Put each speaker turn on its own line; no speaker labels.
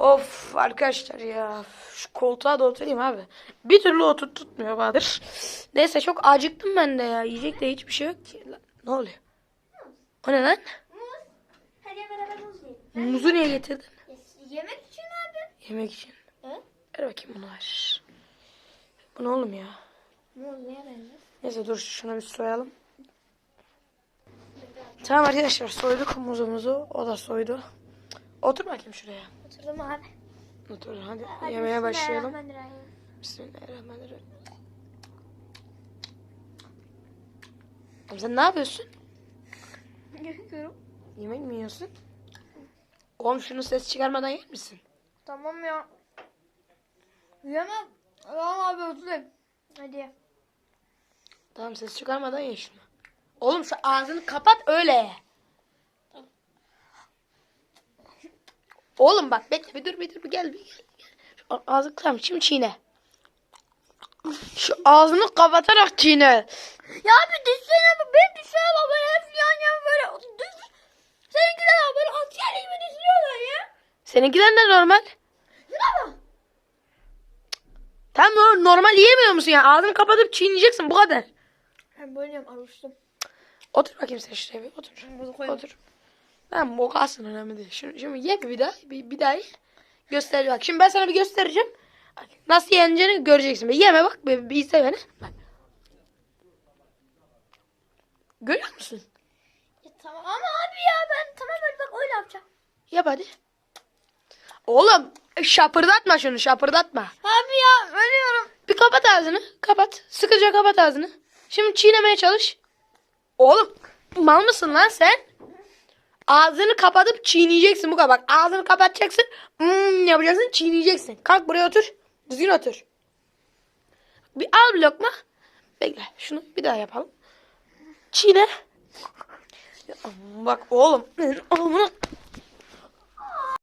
Of arkadaşlar ya. Şu koltuğa da oturayım abi. Bir türlü otur tutmuyor Bahadır. Neyse çok acıktım ben de ya. Yiyecek de hiçbir şey yok ki. Lan, Ne oluyor? O ne lan?
Muz. Hadi beraber muz yiyelim.
Muzu niye getirdin?
Yemek için abi.
Yemek için.
Evet.
Ver bakayım bunu ver. Bu ne oğlum ya?
Muz neye benziyor?
Neyse dur şunu bir soyalım. Tamam arkadaşlar soyduk muzumuzu. O da soydu. Otur bakayım şuraya.
Oturdum abi.
Otur hadi,
Hadi
yemeğe başlayalım.
Bismillahirrahmanirrahim.
Sen ne yapıyorsun?
Yapıyorum.
Yemek mi yiyorsun? Oğlum şunu ses çıkarmadan yer misin?
Tamam ya. Yemem. Tamam abi oturayım. Hadi.
Tamam ses çıkarmadan ye şunu. Oğlum şu ağzını kapat öyle ye. Oğlum bak bekle bir dur bir dur bir gel bir gel. Şu ağzını tamam şimdi çiğne. Şu ağzını kapatarak çiğne.
Ya abi düşsene bu. Benim düşsene bak böyle hep yan yan böyle. Düş. Seninkiler abi böyle asker gibi düşüyorlar ya.
Seninkiler de normal.
Şuna bak.
Tam no- normal yiyemiyor musun ya? Ağzını kapatıp çiğneyeceksin bu kadar.
Ben böyle yiyeyim alıştım.
Otur bakayım sen şuraya bir otur. Otur. Tamam bu kalsın önemli değil. Şimdi, şimdi ye bir, daha. Bir, bir daha ye. Göster bak. Şimdi ben sana bir göstereceğim. Nasıl yeneceğini göreceksin. Bir yeme bak. Bir, bir izle beni. Bak. Görüyor musun?
Ya tamam ama abi ya ben tamam öyle bak öyle yapacağım.
Yap hadi. Oğlum şapırdatma şunu şapırdatma.
Abi ya ölüyorum.
Bir kapat ağzını. Kapat. Sıkıca kapat ağzını. Şimdi çiğnemeye çalış. Oğlum mal mısın lan sen? Ağzını kapatıp çiğneyeceksin bu kadar. Bak ağzını kapatacaksın. Hmm, yapacaksın çiğneyeceksin. Kalk buraya otur. Düzgün otur. Bir al bir lokma. Bekle. Şunu bir daha yapalım. Çiğne. Bak oğlum. Oğlum